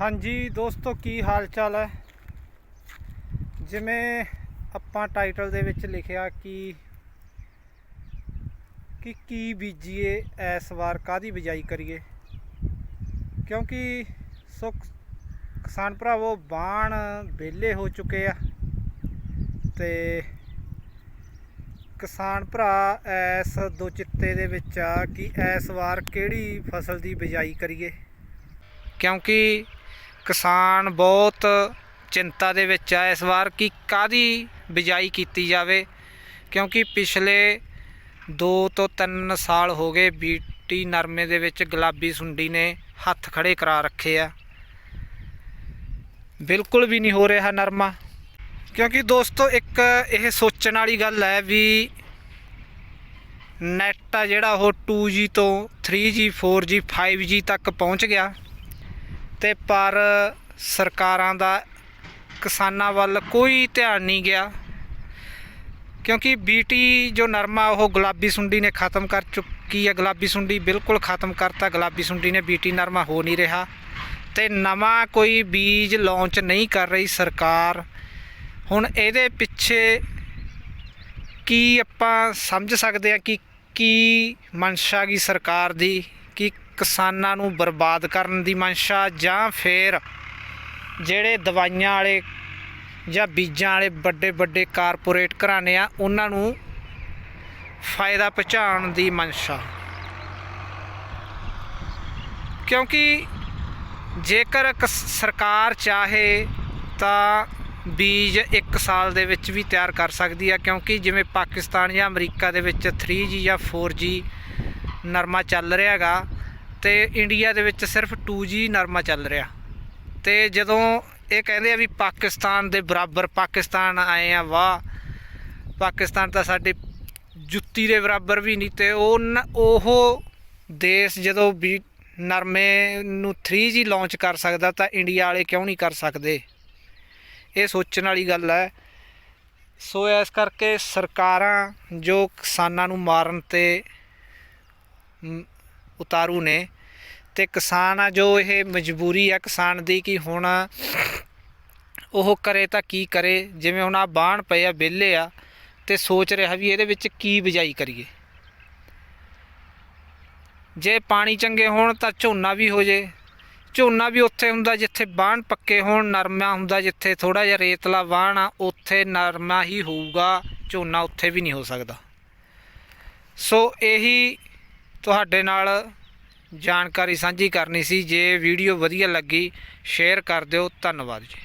ਹਾਂਜੀ ਦੋਸਤੋ, ਕੀ ਹਾਲ ਚਾਲ ਹੈ? ਜਿਵੇਂ ਆਪਾਂ ਟਾਈਟਲ ਦੇ ਵਿੱਚ ਲਿਖਿਆ ਕਿ ਕਿ ਕੀ ਬੀਜੀਏ, ਇਸ ਵਾਰ ਕਾਦੀ ਬਿਜਾਈ ਕਰੀਏ? ਕਿਉਂਕਿ ਸੋ ਕਿਸਾਨ ਭਰਾਵੋ, ਬਾਣ ਵਿਹਲੇ ਹੋ ਚੁੱਕੇ ਆ ਤੇ ਕਿਸਾਨ ਭਰਾ ਇਸ ਦੋ ਚਿੱਤੇ ਦੇ ਵਿੱਚ ਆ ਕਿ ਇਸ ਵਾਰ ਕਿਹੜੀ ਫਸਲ ਦੀ ਬਿਜਾਈ ਕਰੀਏ? ਕਿਉਂਕਿ ਕਿਸਾਨ ਬਹੁਤ ਚਿੰਤਾ ਦੇ ਵਿੱਚ ਆ ਇਸ ਵਾਰ ਕਿ ਕਾਦੀ ਬਿਜਾਈ ਕੀਤੀ ਜਾਵੇ, ਕਿਉਂਕਿ ਪਿਛਲੇ 2 ਤੋਂ 3 ਸਾਲ ਹੋ ਗਏ ਬੀਟੀ ਨਰਮੇ ਦੇ ਵਿੱਚ ਗੁਲਾਬੀ ਸੁੰਡੀ ਨੇ ਹੱਥ ਖੜੇ ਕਰਾ ਰੱਖੇ ਆ। ਬਿਲਕੁਲ ਵੀ ਨਹੀਂ ਹੋ ਰਿਹਾ ਨਰਮਾ। ਕਿਉਂਕਿ ਦੋਸਤੋ, ਇੱਕ ਇਹ ਸੋਚਣ ਵਾਲੀ ਗੱਲ ਹੈ ਵੀ ਨੈਟ ਆ ਜਿਹੜਾ ਉਹ 2G ਤੋਂ 3G 4G 5G ਤੱਕ ਪਹੁੰਚ ਗਿਆ। ਤੇ ਪਰ ਸਰਕਾਰਾਂ ਦਾ ਕਿਸਾਨਾਂ ਵੱਲ ਕੋਈ ਧਿਆਨ ਨਹੀਂ ਗਿਆ। ਕਿਉਂਕਿ ਬੀਟੀ ਜੋ ਨਰਮਾ, ਉਹ ਗੁਲਾਬੀ ਸੁੰਡੀ ਨੇ ਖਤਮ ਕਰ ਚੁੱਕੀ ਹੈ। ਗੁਲਾਬੀ ਸੁੰਡੀ ਬਿਲਕੁਲ ਖਤਮ ਕਰਤਾ। ਗੁਲਾਬੀ ਸੁੰਡੀ ਨੇ ਬੀਟੀ ਨਰਮਾ ਹੋ ਨਹੀਂ ਰਿਹਾ। ਤੇ ਨਵਾਂ ਕੋਈ ਬੀਜ ਲਾਂਚ ਨਹੀਂ ਕਰ ਰਹੀ ਸਰਕਾਰ। ਹੁਣ ਇਹਦੇ ਪਿੱਛੇ ਕੀ ਆਪਾਂ ਸਮਝ ਸਕਦੇ ਆ ਕਿ ਕੀ ਮਨਸ਼ਾ ਗਈ ਸਰਕਾਰ ਦੀ, ਕਿ ਕਿਸਾਨਾਂ ਨੂੰ ਬਰਬਾਦ ਕਰਨ ਦੀ ਮਨਸ਼ਾ ਜਾਂ ਫਿਰ ਜਿਹੜੇ ਦਵਾਈਆਂ ਵਾਲੇ ਜਾਂ ਬੀਜਾਂ ਵਾਲੇ ਵੱਡੇ ਵੱਡੇ ਕਾਰਪੋਰੇਟ ਘਰਾਣੇ ਆ, ਉਹਨਾਂ ਨੂੰ ਫਾਇਦਾ ਪਹੁੰਚਾਉਣ ਦੀ ਮਨਸ਼ਾ। ਕਿਉਂਕਿ ਜੇਕਰ ਕਸ- ਸਰਕਾਰ ਚਾਹੇ ਤਾਂ ਬੀਜ 1 ਸਾਲ ਦੇ ਵਿੱਚ ਵੀ ਤਿਆਰ ਕਰ ਸਕਦੀ ਆ, ਕਿਉਂਕਿ ਜਿਵੇਂ ਪਾਕਿਸਤਾਨ ਜਾਂ ਅਮਰੀਕਾ ਦੇ ਵਿੱਚ 3G ਜਾਂ 4G ਨਰਮਾ ਚੱਲ ਰਿਹਾ ਹੈਗਾ ਤੇ ਇੰਡੀਆ ਦੇ ਵਿੱਚ ਸਿਰਫ 2G ਨਰਮਾ ਚੱਲ ਰਿਹਾ। ਤੇ ਜਦੋਂ ਇਹ ਕਹਿੰਦੇ ਆ ਵੀ ਪਾਕਿਸਤਾਨ ਦੇ ਬਰਾਬਰ ਪਾਕਿਸਤਾਨ ਆਏ ਆ, ਵਾਹ, ਪਾਕਿਸਤਾਨ ਤਾਂ ਸਾਡੇ ਜੁੱਤੀ ਦੇ ਬਰਾਬਰ ਵੀ ਨਹੀਂ ਤੇ ਉਹ ਨ- ਉਹ ਦੇਸ਼ ਜਦੋਂ ਵੀ ਨਰਮੇ ਨੂੰ 3G ਲਾਂਚ ਕਰ ਸਕਦਾ ਤਾਂ ਇੰਡੀਆ ਵਾਲੇ ਕਿਉਂ ਨਹੀਂ ਕਰ ਸਕਦੇ? ਇਹ ਸੋਚਣ ਵਾਲੀ ਗੱਲ ਹੈ। ਸੋ ਇਸ ਕਰਕੇ ਸਰਕਾਰਾਂ ਜੋ ਕਿਸਾਨਾਂ ਨੂੰ ਮਾਰਨ ਤੇ ਉਤਾਰੂ ਨੇ। ਤੇ ਕਿਸਾਨ ਆ, ਜੋ ਇਹ ਮਜਬੂਰੀ ਆ ਕਿਸਾਨ ਦੀ ਕਿ ਹੁਣ ਉਹ ਕਰੇ ਤਾਂ ਕੀ ਕਰੇ, ਜਿਵੇਂ ਹੁਣ ਆ ਬਾਣ ਪਏ ਆ, ਵਿਹਲੇ ਆ ਤੇ ਸੋਚ ਰਿਹਾ ਵੀ ਇਹਦੇ ਵਿੱਚ ਕੀ ਬਿਜਾਈ ਕਰੀਏ। ਜੇ ਪਾਣੀ ਚੰਗੇ ਹੋਣ ਤਾਂ ਝੋਨਾ ਵੀ ਹੋ ਜੇ। ਝੋਨਾ ਵੀ ਉੱਥੇ ਹੁੰਦਾ ਜਿੱਥੇ ਬਾਣ ਪੱਕੇ ਹੋਣ, ਨਰਮਾ ਹੁੰਦਾ ਜਿੱਥੇ ਥੋੜਾ ਜਿਹਾ ਰੇਤਲਾ ਬਾਣ ਆ, ਉੱਥੇ ਨਰਮਾ ਹੀ ਹੋਊਗਾ, ਝੋਨਾ ਉੱਥੇ ਵੀ ਨਹੀਂ ਹੋ ਸਕਦਾ। ਸੋ ਇਹੀ ਤੁਹਾਡੇ ਨਾਲ ਜਾਣਕਾਰੀ ਸਾਂਝੀ ਕਰਨੀ ਸੀ। ਜੇ ਵੀਡੀਓ ਵਧੀਆ ਲੱਗੀ, ਸ਼ੇਅਰ ਕਰ ਦਿਓ। ਧੰਨਵਾਦ ਜੀ।